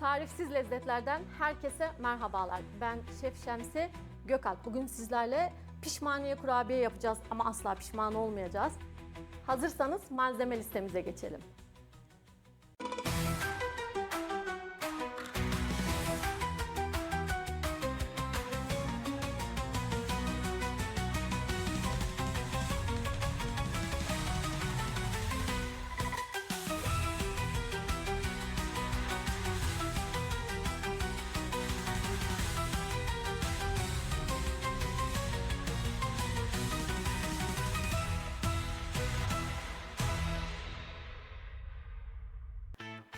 Tarifsiz lezzetlerden herkese merhabalar. Ben Şef Şemsi Gökalp. Bugün sizlerle pişmaniye kurabiye yapacağız ama asla pişman olmayacağız. Hazırsanız malzeme listemize geçelim.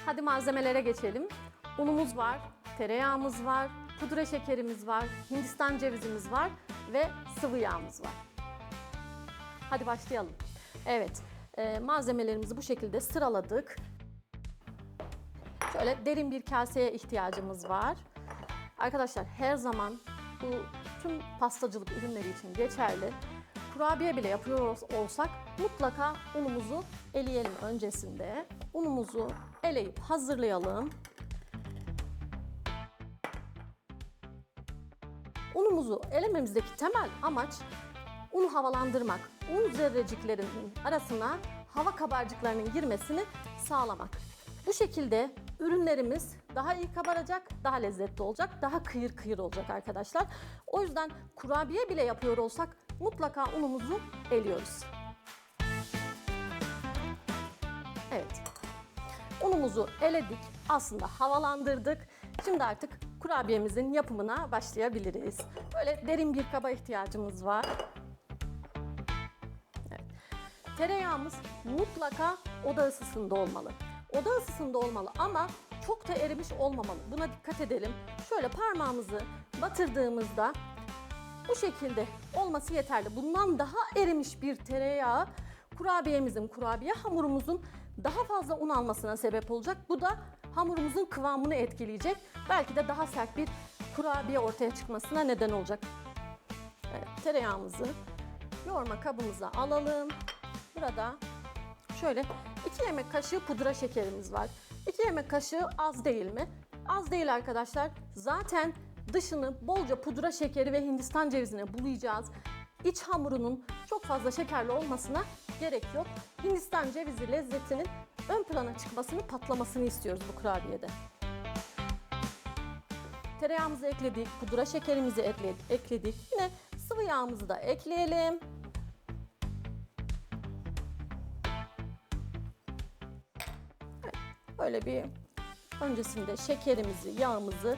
Hadi malzemelere geçelim. Unumuz var, tereyağımız var, pudra şekerimiz var, hindistan cevizimiz var ve sıvı yağımız var. Hadi başlayalım. Evet, e, malzemelerimizi bu şekilde sıraladık. Şöyle derin bir kaseye ihtiyacımız var. Arkadaşlar her zaman bu tüm pastacılık ürünleri için geçerli. Kurabiye bile yapıyor olsak mutlaka unumuzu eleyelim öncesinde. Unumuzu eleyip hazırlayalım. Unumuzu elememizdeki temel amaç unu havalandırmak. Un zerreciklerinin arasına hava kabarcıklarının girmesini sağlamak. Bu şekilde ürünlerimiz daha iyi kabaracak, daha lezzetli olacak, daha kıyır kıyır olacak arkadaşlar. O yüzden kurabiye bile yapıyor olsak mutlaka unumuzu eliyoruz. Evet. Unumuzu eledik, aslında havalandırdık. Şimdi artık kurabiyemizin yapımına başlayabiliriz. Böyle derin bir kaba ihtiyacımız var. Evet. Tereyağımız mutlaka oda ısısında olmalı. Oda ısısında olmalı ama çok da erimiş olmamalı. Buna dikkat edelim. Şöyle parmağımızı batırdığımızda bu şekilde olması yeterli. Bundan daha erimiş bir tereyağı kurabiyemizin, kurabiye hamurumuzun daha fazla un almasına sebep olacak. Bu da hamurumuzun kıvamını etkileyecek. Belki de daha sert bir kurabiye ortaya çıkmasına neden olacak. Evet, tereyağımızı yoğurma kabımıza alalım. Burada şöyle 2 yemek kaşığı pudra şekerimiz var. 2 yemek kaşığı az değil mi? Az değil arkadaşlar. Zaten dışını bolca pudra şekeri ve hindistan cevizine bulayacağız. İç hamurunun çok fazla şekerli olmasına gerek yok. Hindistan cevizi lezzetinin ön plana çıkmasını, patlamasını istiyoruz bu kurabiyede. Tereyağımızı ekledik, pudra şekerimizi ekle- ekledik. Yine sıvı yağımızı da ekleyelim. Böyle bir öncesinde şekerimizi, yağımızı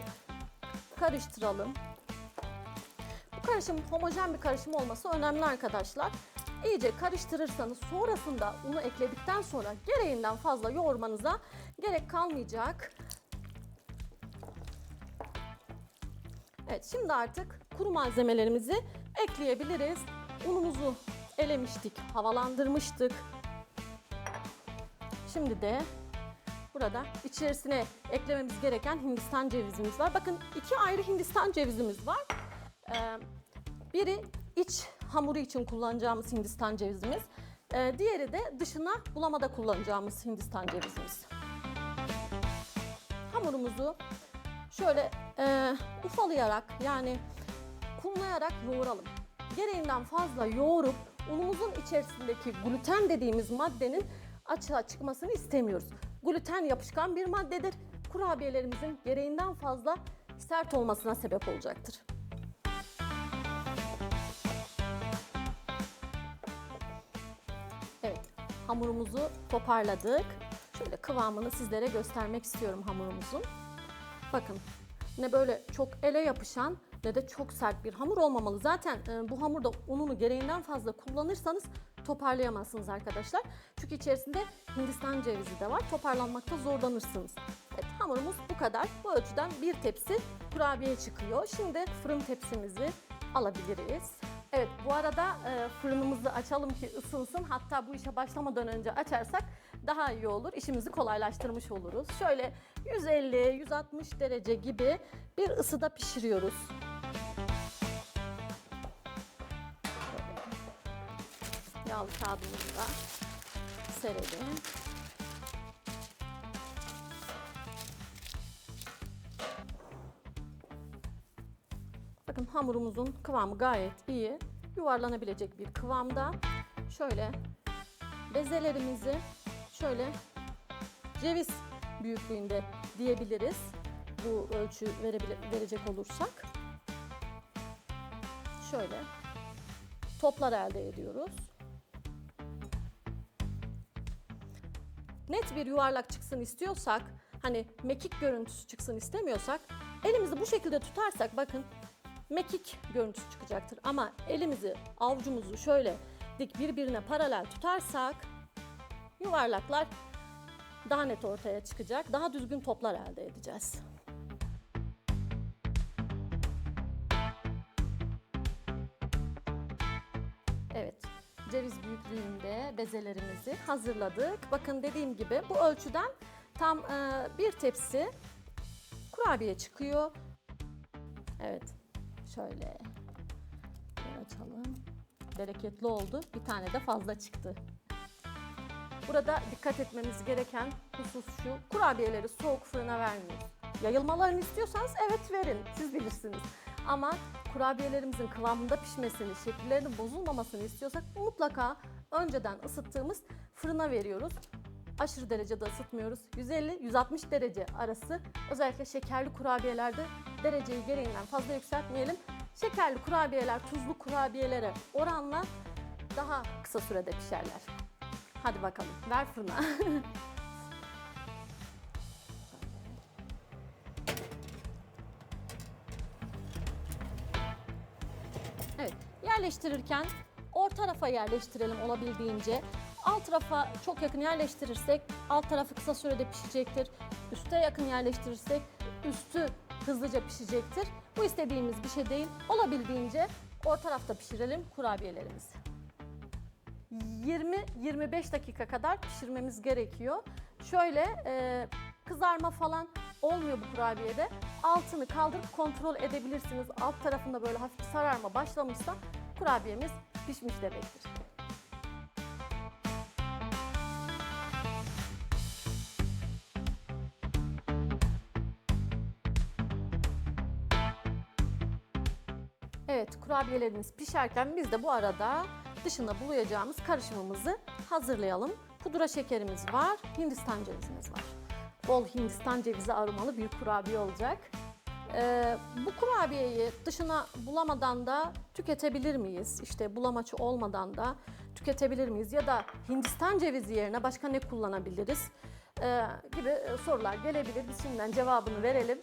karıştıralım. Karışım homojen bir karışım olması önemli arkadaşlar. İyice karıştırırsanız sonrasında unu ekledikten sonra gereğinden fazla yoğurmanıza gerek kalmayacak. Evet şimdi artık kuru malzemelerimizi ekleyebiliriz. Unumuzu elemiştik, havalandırmıştık. Şimdi de burada içerisine eklememiz gereken hindistan cevizimiz var. Bakın iki ayrı hindistan cevizimiz var. Ee, biri iç hamuru için kullanacağımız hindistan cevizimiz. Ee, diğeri de dışına bulamada kullanacağımız hindistan cevizimiz. Hamurumuzu şöyle e, ufalayarak yani kumlayarak yoğuralım. Gereğinden fazla yoğurup unumuzun içerisindeki gluten dediğimiz maddenin açığa çıkmasını istemiyoruz. Gluten yapışkan bir maddedir. Kurabiyelerimizin gereğinden fazla sert olmasına sebep olacaktır. Hamurumuzu toparladık. Şöyle kıvamını sizlere göstermek istiyorum hamurumuzun. Bakın ne böyle çok ele yapışan ne de çok sert bir hamur olmamalı. Zaten e, bu hamurda ununu gereğinden fazla kullanırsanız toparlayamazsınız arkadaşlar. Çünkü içerisinde Hindistan cevizi de var. Toparlanmakta zorlanırsınız. Evet hamurumuz bu kadar. Bu ölçüden bir tepsi kurabiye çıkıyor. Şimdi fırın tepsimizi alabiliriz. Evet bu arada e, fırınımızı açalım ki ısınsın. Hatta bu işe başlamadan önce açarsak daha iyi olur. İşimizi kolaylaştırmış oluruz. Şöyle 150-160 derece gibi bir ısıda pişiriyoruz. Yağlı kağıdımızı da serelim. Bakın hamurumuzun kıvamı gayet iyi. Yuvarlanabilecek bir kıvamda. Şöyle bezelerimizi şöyle ceviz büyüklüğünde diyebiliriz. Bu ölçü verecek olursak. Şöyle toplar elde ediyoruz. Net bir yuvarlak çıksın istiyorsak, hani mekik görüntüsü çıksın istemiyorsak, elimizi bu şekilde tutarsak bakın mekik görüntüsü çıkacaktır. Ama elimizi, avucumuzu şöyle dik birbirine paralel tutarsak yuvarlaklar daha net ortaya çıkacak. Daha düzgün toplar elde edeceğiz. Evet, ceviz büyüklüğünde bezelerimizi hazırladık. Bakın dediğim gibi bu ölçüden tam e, bir tepsi kurabiye çıkıyor. Evet, şöyle açalım. Bereketli oldu. Bir tane de fazla çıktı. Burada dikkat etmemiz gereken husus şu, kurabiyeleri soğuk fırına vermiyoruz. Yayılmalarını istiyorsanız evet verin, siz bilirsiniz. Ama kurabiyelerimizin kıvamında pişmesini, şekillerinin bozulmamasını istiyorsak mutlaka önceden ısıttığımız fırına veriyoruz. Aşırı derecede ısıtmıyoruz. 150-160 derece arası. Özellikle şekerli kurabiyelerde dereceyi gereğinden fazla yükseltmeyelim. Şekerli kurabiyeler tuzlu kurabiyelere oranla daha kısa sürede pişerler. Hadi bakalım ver fırına. evet yerleştirirken orta tarafa yerleştirelim olabildiğince. Alt tarafa çok yakın yerleştirirsek alt tarafı kısa sürede pişecektir. Üste yakın yerleştirirsek üstü hızlıca pişecektir. Bu istediğimiz bir şey değil. Olabildiğince orta tarafta pişirelim kurabiyelerimizi. 20-25 dakika kadar pişirmemiz gerekiyor. Şöyle e, kızarma falan olmuyor bu kurabiyede. Altını kaldırıp kontrol edebilirsiniz. Alt tarafında böyle hafif sararma başlamışsa kurabiyemiz pişmiş demektir. Evet, kurabiyelerimiz pişerken biz de bu arada dışında bulayacağımız karışımımızı hazırlayalım. Pudra şekerimiz var, Hindistan cevizimiz var. Bol Hindistan cevizi aromalı bir kurabiye olacak. Ee, bu kurabiyeyi dışına bulamadan da tüketebilir miyiz? İşte bulamaç olmadan da tüketebilir miyiz? Ya da Hindistan cevizi yerine başka ne kullanabiliriz? Ee, gibi sorular gelebilir. Biz şimdiden cevabını verelim.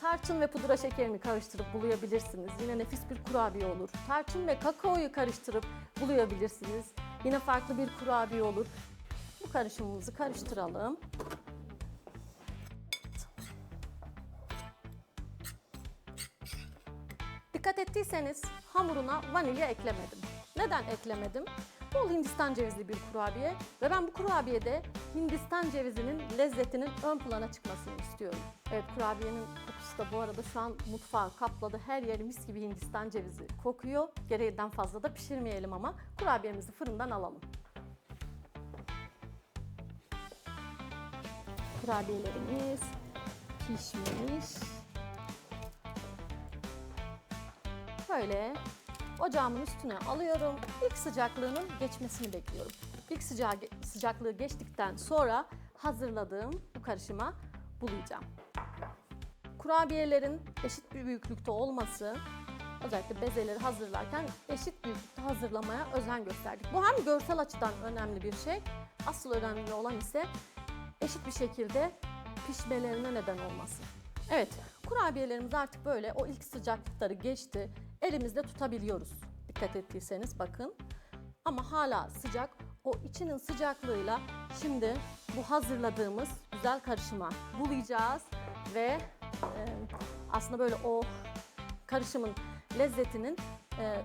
Tarçın ve pudra şekerini karıştırıp bulayabilirsiniz. Yine nefis bir kurabiye olur. Tarçın ve kakaoyu karıştırıp bulayabilirsiniz. Yine farklı bir kurabiye olur. Bu karışımımızı karıştıralım. Dikkat ettiyseniz hamuruna vanilya eklemedim. Neden eklemedim? Bol Hindistan cevizli bir kurabiye ve ben bu kurabiyede Hindistan cevizinin lezzetinin ön plana çıkmasını istiyorum. Evet kurabiyenin kokusu da bu arada şu an mutfağı kapladı. Her yeri mis gibi Hindistan cevizi kokuyor. Gereğinden fazla da pişirmeyelim ama kurabiyemizi fırından alalım. Kurabiyelerimiz pişmiş. Şöyle ocağımın üstüne alıyorum. İlk sıcaklığının geçmesini bekliyorum. İlk sıcağı, sıcaklığı geçtikten sonra hazırladığım bu karışıma bulayacağım. Kurabiyelerin eşit bir büyüklükte olması, özellikle bezeleri hazırlarken eşit büyüklükte hazırlamaya özen gösterdik. Bu hem görsel açıdan önemli bir şey, asıl önemli olan ise eşit bir şekilde pişmelerine neden olması. Evet, kurabiyelerimiz artık böyle o ilk sıcaklıkları geçti. Elimizde tutabiliyoruz. Dikkat ettiyseniz bakın. Ama hala sıcak. O içinin sıcaklığıyla şimdi bu hazırladığımız güzel karışıma bulayacağız ve e, aslında böyle o karışımın lezzetinin e,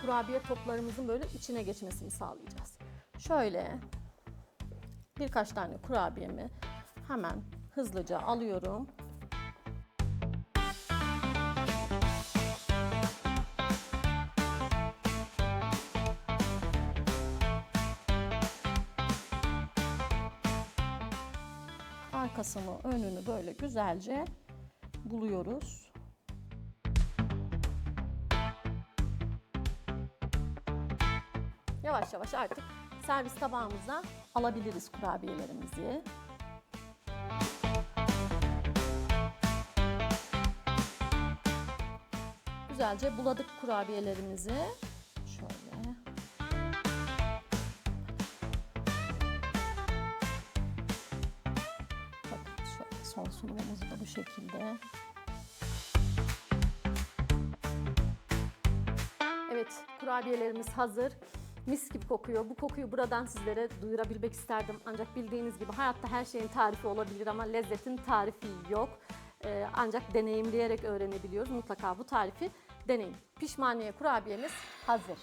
kurabiye toplarımızın böyle içine geçmesini sağlayacağız. Şöyle birkaç tane kurabiyemi hemen hızlıca alıyorum. arkasını, önünü böyle güzelce buluyoruz. Yavaş yavaş artık servis tabağımıza alabiliriz kurabiyelerimizi. Güzelce buladık kurabiyelerimizi. Son sunumumuzu da bu şekilde. Evet, kurabiyelerimiz hazır. Mis gibi kokuyor. Bu kokuyu buradan sizlere duyurabilmek isterdim. Ancak bildiğiniz gibi hayatta her şeyin tarifi olabilir ama lezzetin tarifi yok. Ee, ancak deneyimleyerek öğrenebiliyoruz. Mutlaka bu tarifi deneyin. Pişmaniye kurabiyemiz hazır.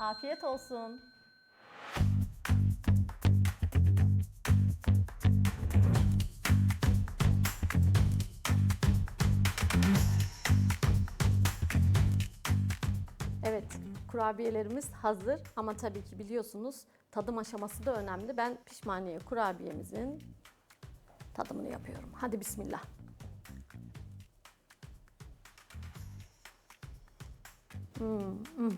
Afiyet olsun. Kurabiyelerimiz hazır ama tabii ki biliyorsunuz tadım aşaması da önemli. Ben pişmaniye kurabiyemizin tadımını yapıyorum. Hadi bismillah. Hmm, hmm.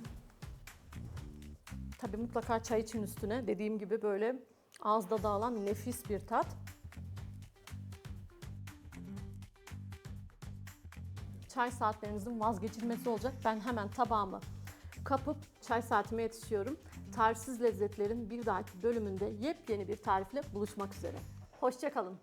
Tabii mutlaka çay için üstüne dediğim gibi böyle ağızda dağılan nefis bir tat. çay saatlerinizin vazgeçilmesi olacak. Ben hemen tabağımı kapıp çay saatime yetişiyorum. Tarifsiz lezzetlerin bir dahaki bölümünde yepyeni bir tarifle buluşmak üzere. Hoşçakalın.